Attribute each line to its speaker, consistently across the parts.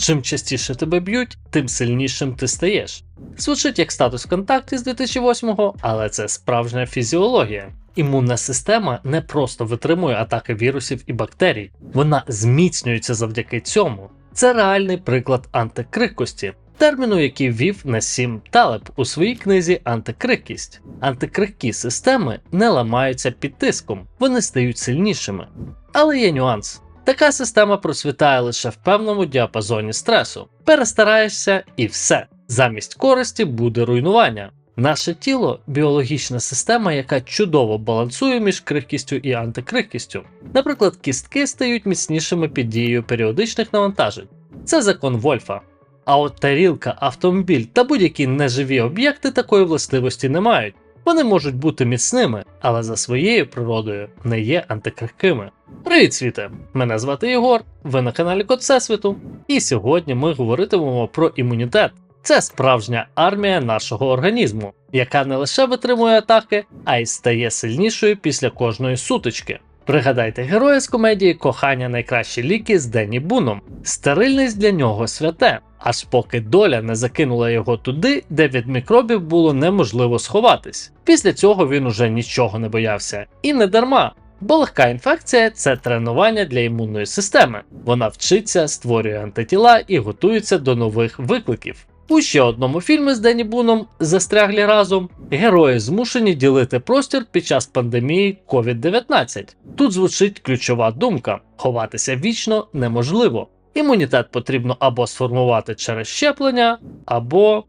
Speaker 1: Чим частіше тебе б'ють, тим сильнішим ти стаєш. Звучить як статус контакту з 2008-го, але це справжня фізіологія. Імунна система не просто витримує атаки вірусів і бактерій, вона зміцнюється завдяки цьому. Це реальний приклад антикрихкості, терміну, який ввів Насім Талеб у своїй книзі Антикрихкість. Антикрихкі системи не ламаються під тиском, вони стають сильнішими. Але є нюанс. Така система процвітає лише в певному діапазоні стресу. Перестараєшся і все. Замість користі буде руйнування. Наше тіло біологічна система, яка чудово балансує між крихкістю і антикрихкістю. Наприклад, кістки стають міцнішими під дією періодичних навантажень. Це закон Вольфа. А от тарілка, автомобіль та будь-які неживі об'єкти такої властивості не мають. Вони можуть бути міцними, але за своєю природою не є антикрихкими. Привіт, світе! Мене звати Єгор, ви на каналі Код Всесвіту. І сьогодні ми говоритимемо про імунітет. Це справжня армія нашого організму, яка не лише витримує атаки, а й стає сильнішою після кожної сутички. Пригадайте героя з комедії Кохання найкращі ліки з Денні Буном. Стерильність для нього святе, аж поки доля не закинула його туди, де від мікробів було неможливо сховатись. Після цього він уже нічого не боявся. І не дарма. Бо легка інфекція це тренування для імунної системи. Вона вчиться, створює антитіла і готується до нових викликів. У ще одному фільмі з Денні Буном застряглі разом герої змушені ділити простір під час пандемії COVID-19. Тут звучить ключова думка: ховатися вічно неможливо. Імунітет потрібно або сформувати через щеплення, або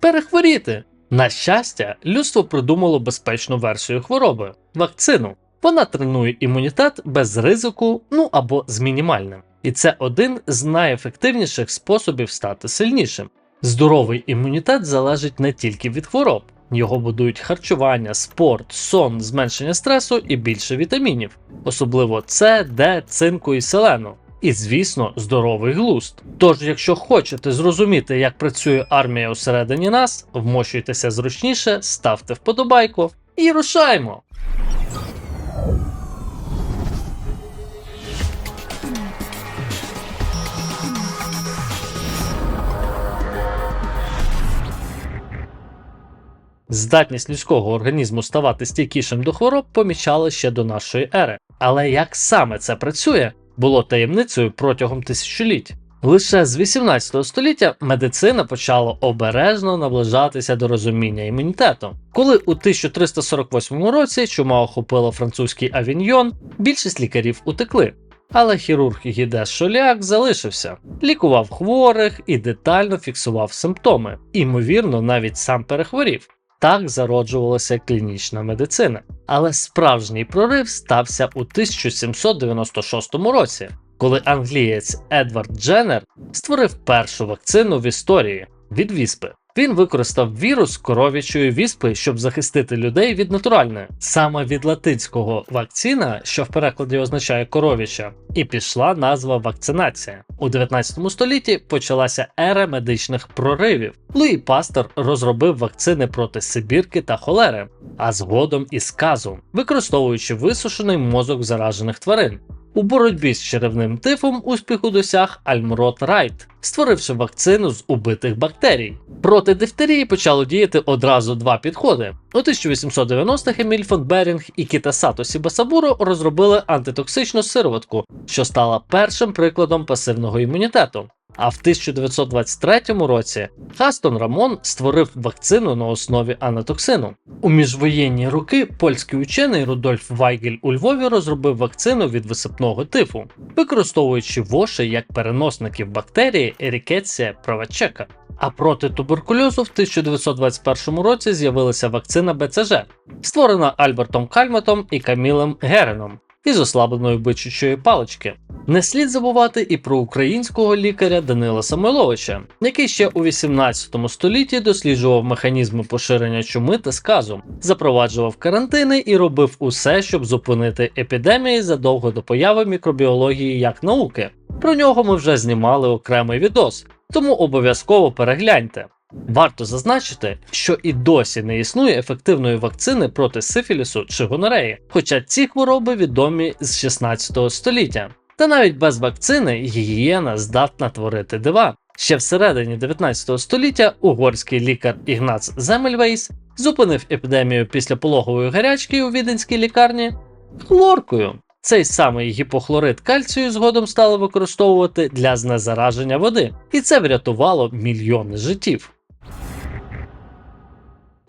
Speaker 1: перехворіти. На щастя, людство придумало безпечну версію хвороби вакцину. Вона тренує імунітет без ризику, ну або з мінімальним. І це один з найефективніших способів стати сильнішим. Здоровий імунітет залежить не тільки від хвороб, його будують харчування, спорт, сон, зменшення стресу і більше вітамінів, особливо С, Д, цинку і селену. І, звісно, здоровий глузд. Тож, якщо хочете зрозуміти, як працює армія усередині нас, вмощуйтеся зручніше, ставте вподобайку і рушаймо! Здатність людського організму ставати стійкішим до хвороб помічали ще до нашої ери. Але як саме це працює, було таємницею протягом тисячоліть. Лише з 18 століття медицина почала обережно наближатися до розуміння імунітету. Коли у 1348 році чума охопила французький авіньйон, більшість лікарів утекли. Але хірург Гідес Шоляк залишився, лікував хворих і детально фіксував симптоми. Імовірно, навіть сам перехворів. Так зароджувалася клінічна медицина. Але справжній прорив стався у 1796 році, коли англієць Едвард Дженнер створив першу вакцину в історії від віспи. Він використав вірус коров'ячої віспи, щоб захистити людей від натуральної, саме від латинського вакцина, що в перекладі означає коров'яча, і пішла назва вакцинація. У 19 столітті почалася ера медичних проривів. Луї Пастер розробив вакцини проти Сибірки та холери, а згодом і сказу, використовуючи висушений мозок заражених тварин. У боротьбі з черевним тифом успіху досяг Альмрот Райт, створивши вакцину з убитих бактерій. Проти дифтерії почало діяти одразу два підходи. У 1890-х Еміль фон Берінг і Кітасато Сібасабуро розробили антитоксичну сироватку, що стала першим прикладом пасивного імунітету. А в 1923 році Хастон Рамон створив вакцину на основі анатоксину. У міжвоєнні роки польський учений Рудольф Вайгель у Львові розробив вакцину від висипного тифу, використовуючи воші як переносників бактерії Ерікетсія правачека. А проти туберкульозу в 1921 році з'явилася вакцина БЦЖ, створена Альбертом Кальметом і Камілем Гереном із ослабленої бичучої палички. Не слід забувати і про українського лікаря Данила Самойловича, який ще у 18 столітті досліджував механізми поширення чуми та сказу, запроваджував карантини і робив усе, щоб зупинити епідемії задовго до появи мікробіології як науки. Про нього ми вже знімали окремий відос, тому обов'язково перегляньте. Варто зазначити, що і досі не існує ефективної вакцини проти сифілісу чи гонореї, хоча ці хвороби відомі з 16 століття. Та навіть без вакцини гігієна здатна творити дива. Ще всередині 19 століття угорський лікар Ігнац Земельвейс зупинив епідемію після пологової гарячки у віденській лікарні хлоркою. Цей самий гіпохлорид кальцію згодом стали використовувати для знезараження води, і це врятувало мільйони життів.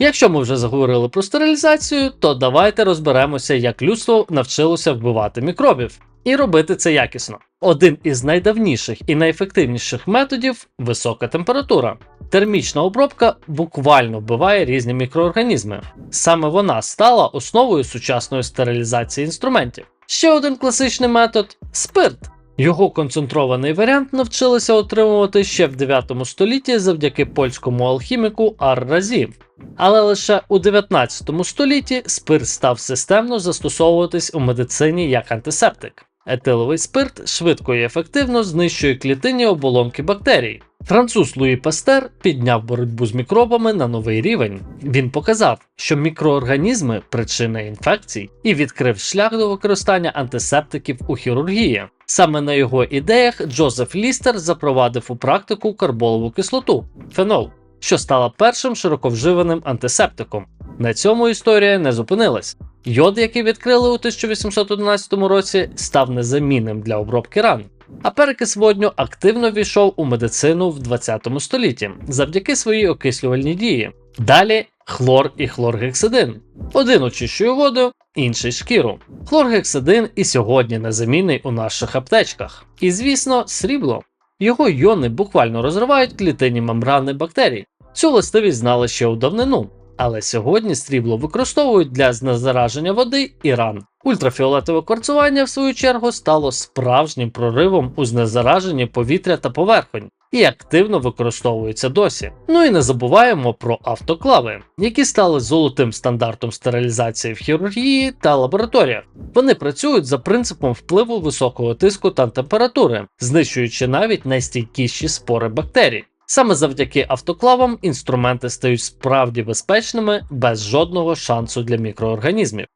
Speaker 1: Якщо ми вже заговорили про стерилізацію, то давайте розберемося, як людство навчилося вбивати мікробів і робити це якісно. Один із найдавніших і найефективніших методів висока температура. Термічна обробка буквально вбиває різні мікроорганізми. Саме вона стала основою сучасної стерилізації інструментів. Ще один класичний метод спирт. Його концентрований варіант навчилися отримувати ще в 9 столітті завдяки польському алхіміку Ар-Разі. Але лише у 19 столітті спирт став системно застосовуватись у медицині як антисептик. Етиловий спирт швидко і ефективно знищує клітинні оболонки бактерій. Француз Луї Пастер підняв боротьбу з мікробами на новий рівень. Він показав, що мікроорганізми причина інфекцій і відкрив шлях до використання антисептиків у хірургії. Саме на його ідеях Джозеф Лістер запровадив у практику карболову кислоту фенол, що стала першим широковживаним антисептиком. На цьому історія не зупинилась. Йод, який відкрили у 1811 році, став незамінним для обробки ран. А перекис водню активно війшов у медицину в 20 столітті завдяки своїй окислювальній дії. Далі хлор і хлоргексидин. Один очищує воду, інший шкіру. Хлоргексидин і сьогодні незамінний у наших аптечках. І звісно, срібло. Його йони буквально розривають клітинні мембрани бактерій. Цю властивість знали ще у давнину. Але сьогодні срібло використовують для знезараження води і ран. Ультрафіолетове кварцування, в свою чергу, стало справжнім проривом у знезараженні повітря та поверхонь і активно використовується досі. Ну і не забуваємо про автоклави, які стали золотим стандартом стерилізації в хірургії та лабораторіях. Вони працюють за принципом впливу високого тиску та температури, знищуючи навіть найстійкіші спори бактерій. Саме завдяки автоклавам інструменти стають справді безпечними без жодного шансу для мікроорганізмів.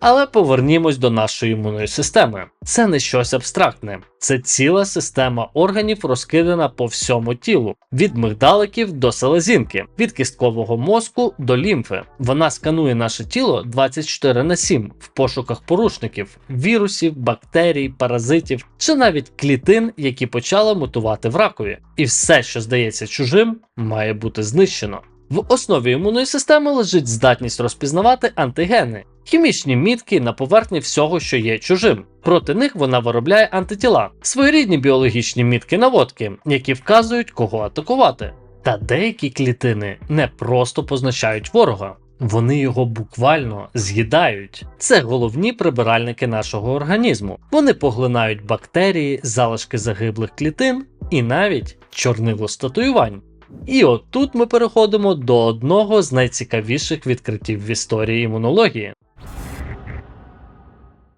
Speaker 1: Але повернімось до нашої імунної системи. Це не щось абстрактне, це ціла система органів, розкидана по всьому тілу, від мигдаликів до селезінки, від кісткового мозку до лімфи. Вона сканує наше тіло 24 на 7 в пошуках порушників, вірусів, бактерій, паразитів чи навіть клітин, які почали мутувати в ракові. І все, що здається чужим, має бути знищено. В основі імунної системи лежить здатність розпізнавати антигени, хімічні мітки на поверхні всього, що є чужим. Проти них вона виробляє антитіла, своєрідні біологічні мітки наводки, які вказують, кого атакувати. Та деякі клітини не просто позначають ворога. Вони його буквально з'їдають. Це головні прибиральники нашого організму. Вони поглинають бактерії, залишки загиблих клітин і навіть чорнило статуювань. І от тут ми переходимо до одного з найцікавіших відкриттів в історії імунології.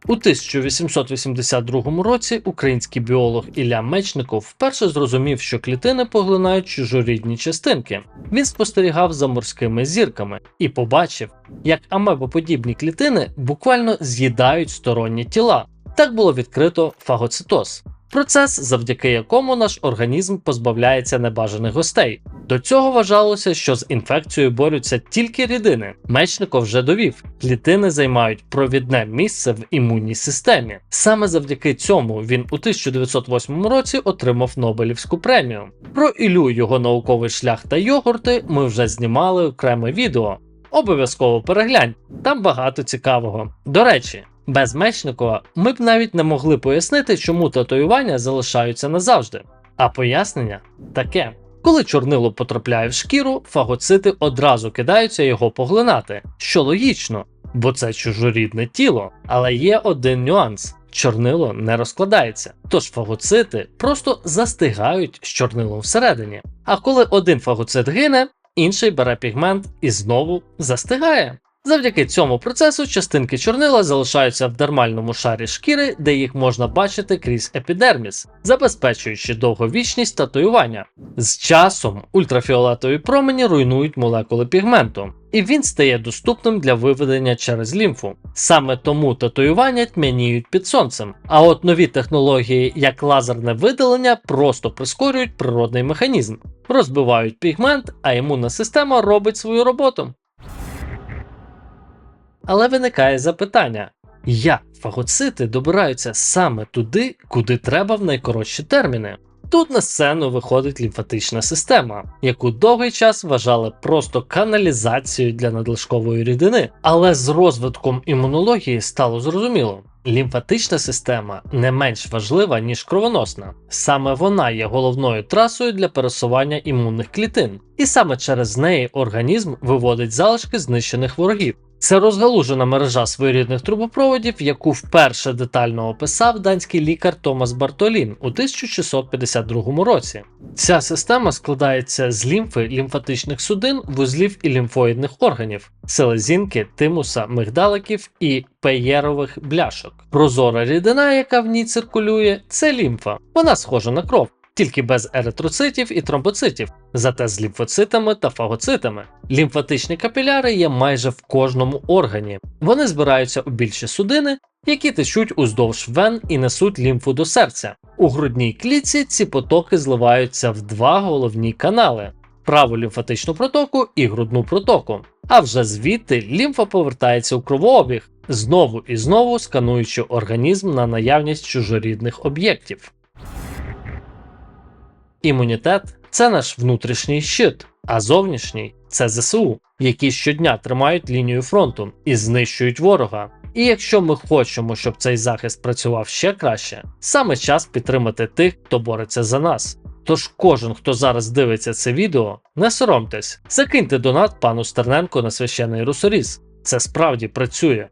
Speaker 1: У 1882 році український біолог Ілля Мечников вперше зрозумів, що клітини поглинають чужорідні частинки. Він спостерігав за морськими зірками і побачив, як амебоподібні клітини буквально з'їдають сторонні тіла. Так було відкрито фагоцитоз. Процес, завдяки якому наш організм позбавляється небажаних гостей. До цього вважалося, що з інфекцією борються тільки рідини. Мечников вже довів, клітини займають провідне місце в імунній системі. Саме завдяки цьому він у 1908 році отримав Нобелівську премію. Про Ілю, його науковий шлях та йогурти ми вже знімали окреме відео. Обов'язково переглянь, там багато цікавого. До речі, без Мечникова ми б навіть не могли пояснити, чому татуювання залишаються назавжди. А пояснення таке: коли чорнило потрапляє в шкіру, фагоцити одразу кидаються його поглинати, що логічно, бо це чужорідне тіло. Але є один нюанс. Чорнило не розкладається, тож фагоцити просто застигають з чорнилом всередині. А коли один фагоцит гине, інший бере пігмент і знову застигає. Завдяки цьому процесу частинки чорнила залишаються в дермальному шарі шкіри, де їх можна бачити крізь епідерміс, забезпечуючи довговічність татуювання. З часом ультрафіолетові промені руйнують молекули пігменту, і він стає доступним для виведення через лімфу. Саме тому татуювання тьмяніють під сонцем. А от нові технології, як лазерне видалення, просто прискорюють природний механізм, розбивають пігмент, а імунна система робить свою роботу. Але виникає запитання: як фагоцити добираються саме туди, куди треба в найкоротші терміни? Тут на сцену виходить лімфатична система, яку довгий час вважали просто каналізацією для надлишкової рідини. Але з розвитком імунології стало зрозуміло. Лімфатична система не менш важлива, ніж кровоносна. Саме вона є головною трасою для пересування імунних клітин, і саме через неї організм виводить залишки знищених ворогів. Це розгалужена мережа своєрідних трубопроводів, яку вперше детально описав данський лікар Томас Бартолін у 1652 році. Ця система складається з лімфи, лімфатичних судин, вузлів і лімфоїдних органів, селезінки, тимуса, мигдаликів і пеєрових бляшок. Прозора рідина, яка в ній циркулює, це лімфа. Вона схожа на кров. Тільки без еритроцитів і тромбоцитів, зате з лімфоцитами та фагоцитами. Лімфатичні капіляри є майже в кожному органі. Вони збираються у більші судини, які течуть уздовж вен і несуть лімфу до серця. У грудній клітці ці потоки зливаються в два головні канали: праву лімфатичну протоку і грудну протоку. А вже звідти лімфа повертається у кровообіг, знову і знову скануючи організм на наявність чужорідних об'єктів. Імунітет це наш внутрішній щит, а зовнішній це ЗСУ, які щодня тримають лінію фронту і знищують ворога. І якщо ми хочемо, щоб цей захист працював ще краще, саме час підтримати тих, хто бореться за нас. Тож кожен, хто зараз дивиться це відео, не соромтесь, закиньте донат пану Стерненко на священний русоріз. Це справді працює.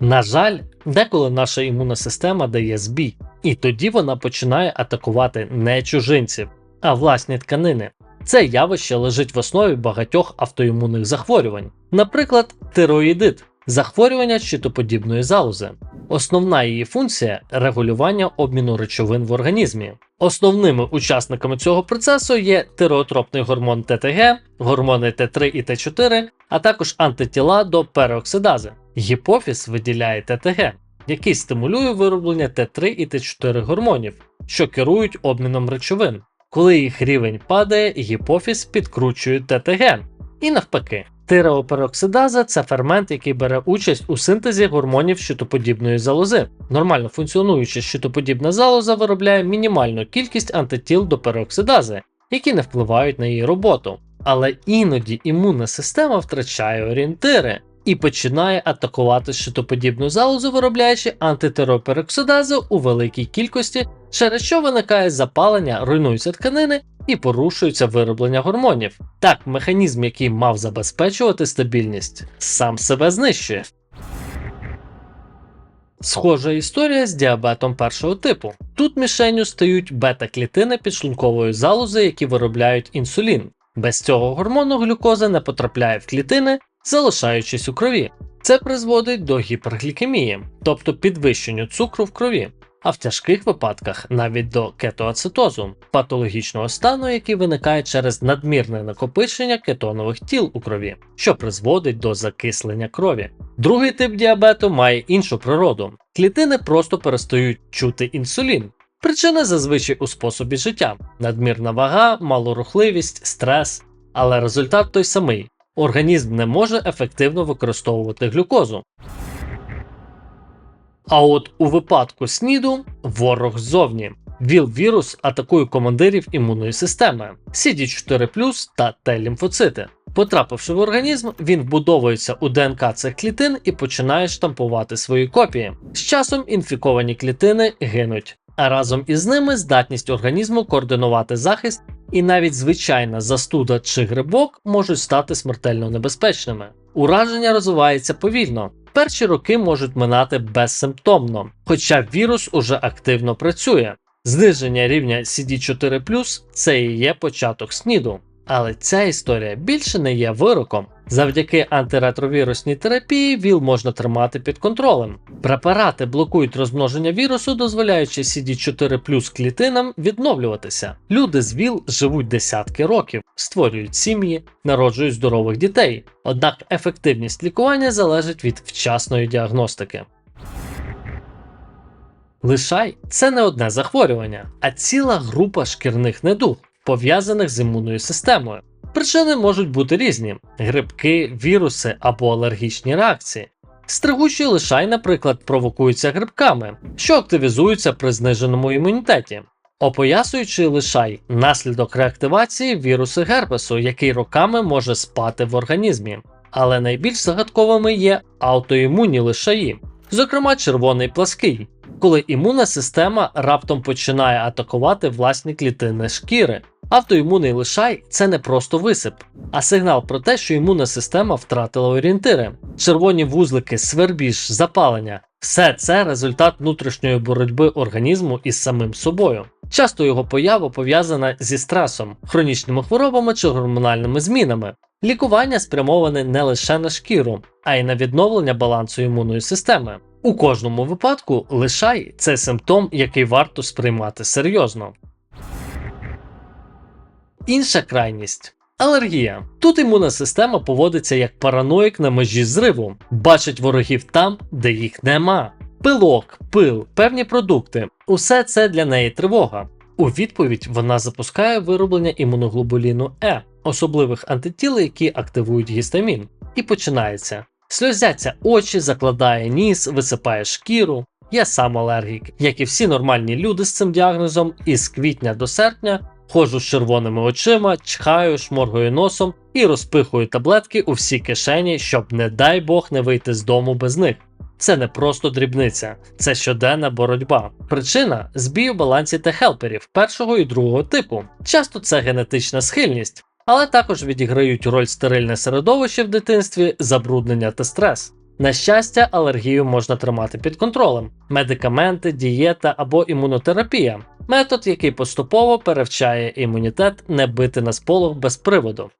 Speaker 1: На жаль, деколи наша імунна система дає збій, і тоді вона починає атакувати не чужинців, а власні тканини. Це явище лежить в основі багатьох автоімунних захворювань, наприклад, тироїдит захворювання щитоподібної залози. Основна її функція регулювання обміну речовин в організмі. Основними учасниками цього процесу є тиреотропний гормон ТТГ, гормони Т3 і Т4, а також антитіла до переоксидази. Гіпофіз виділяє ТТГ, який стимулює вироблення Т3 і Т4 гормонів, що керують обміном речовин. Коли їх рівень падає, гіпофіз підкручує ТТГ. І навпаки, тиреопероксидаза це фермент, який бере участь у синтезі гормонів щитоподібної залози. Нормально функціонуюча щитоподібна залоза виробляє мінімальну кількість антитіл до пероксидази, які не впливають на її роботу. Але іноді імунна система втрачає орієнтири і починає атакувати щитоподібну залозу, виробляючи антитеропероксидазу у великій кількості, через що виникає запалення, руйнуються тканини і порушується вироблення гормонів. Так, механізм, який мав забезпечувати стабільність, сам себе знищує. Схожа історія з діабетом першого типу. Тут мішенню стають бета-клітини підшлункової залози, які виробляють інсулін. Без цього гормону глюкоза не потрапляє в клітини, залишаючись у крові. Це призводить до гіперглікемії, тобто підвищенню цукру в крові, а в тяжких випадках навіть до кетоацетозу, патологічного стану, який виникає через надмірне накопичення кетонових тіл у крові, що призводить до закислення крові. Другий тип діабету має іншу природу. Клітини просто перестають чути інсулін. Причина зазвичай у способі життя: надмірна вага, малорухливість, стрес. Але результат той самий: організм не може ефективно використовувати глюкозу. А от у випадку СНІДу ворог ззовні. ВІЛ-вірус атакує командирів імунної системи CD4 та Т-лімфоцити. Потрапивши в організм, він вбудовується у ДНК цих клітин і починає штампувати свої копії. З часом інфіковані клітини гинуть, а разом із ними здатність організму координувати захист, і навіть звичайна застуда чи грибок можуть стати смертельно небезпечними. Ураження розвивається повільно. Перші роки можуть минати безсимптомно, хоча вірус уже активно працює. Зниження рівня CD4 це і є початок СНІДу. Але ця історія більше не є вироком, Завдяки антиретровірусній терапії ВІЛ можна тримати під контролем. Препарати блокують розмноження вірусу, дозволяючи CD4 клітинам відновлюватися. Люди з ВІЛ живуть десятки років, створюють сім'ї, народжують здорових дітей. Однак ефективність лікування залежить від вчасної діагностики. Лишай це не одне захворювання, а ціла група шкірних недуг, пов'язаних з імунною системою. Причини можуть бути різні: грибки, віруси або алергічні реакції. Стригучий лишай, наприклад, провокується грибками, що активізуються при зниженому імунітеті. Опоясуючий лишай наслідок реактивації вірусу герпесу, який роками може спати в організмі. Але найбільш загадковими є аутоімунні лишаї, зокрема червоний плаский, коли імунна система раптом починає атакувати власні клітини шкіри. Автоімунний лишай це не просто висип, а сигнал про те, що імунна система втратила орієнтири. Червоні вузлики, свербіж, запалення все це результат внутрішньої боротьби організму із самим собою. Часто його поява пов'язана зі стресом, хронічними хворобами чи гормональними змінами. Лікування спрямоване не лише на шкіру, а й на відновлення балансу імунної системи. У кожному випадку лишай це симптом, який варто сприймати серйозно. Інша крайність алергія. Тут імунна система поводиться як параноїк на межі зриву, бачить ворогів там, де їх нема. Пилок, пил, певні продукти усе це для неї тривога. У відповідь вона запускає вироблення імуноглобуліну Е, особливих антитіл, які активують гістамін. І починається. Сльозяться очі, закладає ніс, висипає шкіру. Я сам алергік, як і всі нормальні люди з цим діагнозом, із квітня до серпня ходжу з червоними очима, чхаю, шморгаю носом і розпихую таблетки у всі кишені, щоб, не дай Бог, не вийти з дому без них. Це не просто дрібниця, це щоденна боротьба. Причина збій у балансі Т-хелперів першого і другого типу. Часто це генетична схильність, але також відіграють роль стерильне середовище в дитинстві, забруднення та стрес. На щастя, алергію можна тримати під контролем: медикаменти, дієта або імунотерапія метод, який поступово перевчає імунітет не бити на сполох без приводу.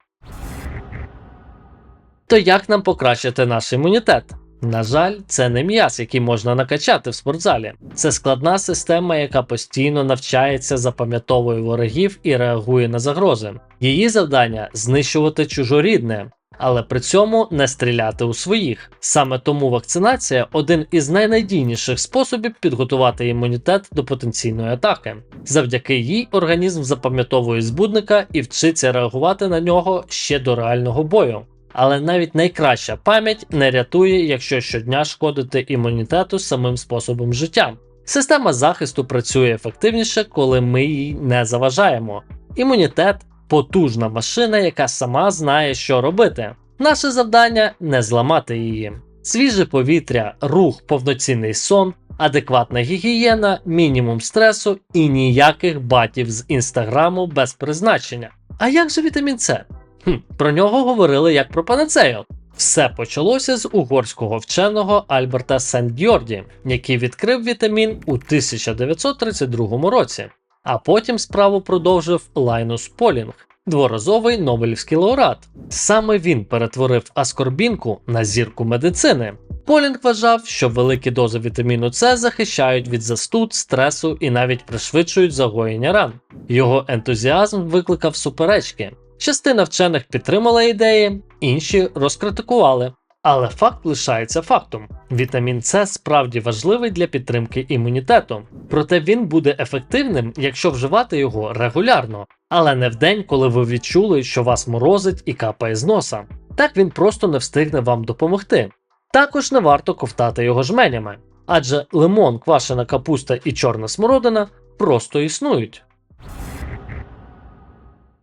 Speaker 1: То як нам покращити наш імунітет? На жаль, це не м'яз, який можна накачати в спортзалі. Це складна система, яка постійно навчається, запам'ятовує ворогів і реагує на загрози. Її завдання знищувати чужорідне, але при цьому не стріляти у своїх. Саме тому вакцинація один із найнадійніших способів підготувати імунітет до потенційної атаки. Завдяки їй організм запам'ятовує збудника і вчиться реагувати на нього ще до реального бою. Але навіть найкраща пам'ять не рятує, якщо щодня шкодити імунітету самим способом життя. Система захисту працює ефективніше, коли ми їй не заважаємо. Імунітет потужна машина, яка сама знає, що робити. Наше завдання не зламати її. Свіже повітря, рух, повноцінний сон, адекватна гігієна, мінімум стресу і ніяких батів з інстаграму без призначення. А як же вітамін С? Хм, Про нього говорили як про панацею. Все почалося з угорського вченого Альберта Сен-Гьорді, який відкрив вітамін у 1932 році, а потім справу продовжив Лайнус Полінг, дворазовий Нобелівський лауреат. Саме він перетворив аскорбінку на зірку медицини. Полінг вважав, що великі дози вітаміну С захищають від застуд, стресу і навіть пришвидшують загоєння ран. Його ентузіазм викликав суперечки. Частина вчених підтримала ідеї, інші розкритикували. Але факт лишається фактом: вітамін С справді важливий для підтримки імунітету, проте він буде ефективним, якщо вживати його регулярно, але не в день, коли ви відчули, що вас морозить і капає з носа. Так він просто не встигне вам допомогти. Також не варто ковтати його жменями, адже лимон, квашена капуста і чорна смородина просто існують.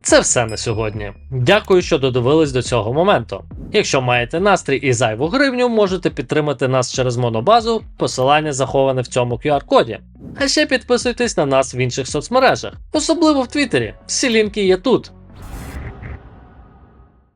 Speaker 1: Це все на сьогодні. Дякую, що додивились до цього моменту. Якщо маєте настрій і зайву гривню, можете підтримати нас через монобазу, посилання заховане в цьому QR-коді. А ще підписуйтесь на нас в інших соцмережах, особливо в Твіттері. Всі лінки є тут.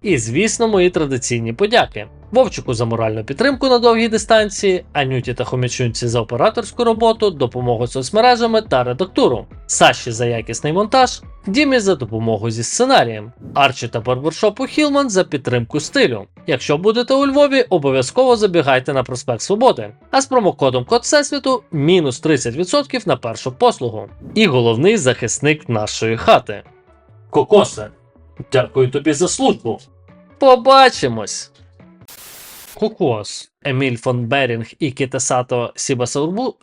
Speaker 1: І звісно, мої традиційні подяки. Вовчику за моральну підтримку на довгій дистанції, Анюті та Хомячунці за операторську роботу, допомогу соцмережами та редактуру. Саші за якісний монтаж, Дімі за допомогу зі сценарієм, Арчі та барбершопу Хілман за підтримку стилю. Якщо будете у Львові, обов'язково забігайте на проспект Свободи, а з промокодом Код Всесвіту мінус 30% на першу послугу. І головний захисник нашої хати. Кокосе, дякую тобі за службу. Побачимось! Кокос. Еміль фон Берінг і Кітесато Сібасаурбу.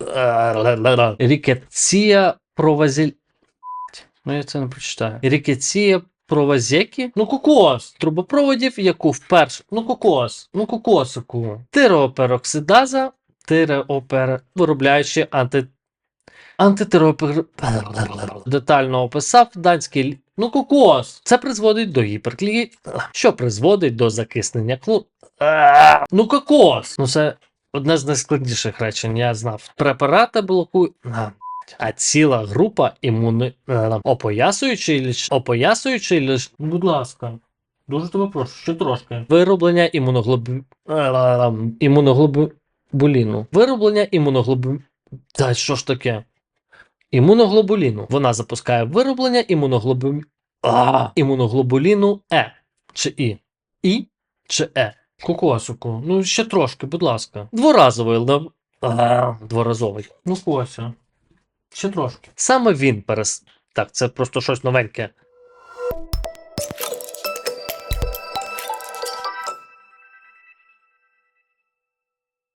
Speaker 1: Рікеція Провазіль. Ну, я це не прочитаю. Рікеція Провазекі? Ну, кокос. Трубопроводів, яку вперше. Ну, кокос. Ну, кокосику. Тиреопероксидаза. Тиреопер... Виробляючи анти. Антитеропер... Детально описав данський. Ну, кокос. Це призводить до гіперклі... Що призводить до закиснення клу. Ну, кокос. Ну, це одне з найскладніших речень, я знав. Препарати блокують. А, ціла група імуни... е, опоясуючий лиш... опоясуючий лиш... Будь ласка. Дуже тебе прошу, ще трошки. Вироблення імуноглобу... е, імуноглобуліну. Вироблення імуноглобу... Та що ж таке? Імуноглобуліну. Вона запускає вироблення імуноглобу... а, імуноглобуліну Е. Чи І? І чи Е? Кокосику, ну ще трошки, будь ласка. Дворазовий але. А, дворазовий. Ну, Кося. Ще трошки. Саме він перес. Так, це просто щось новеньке.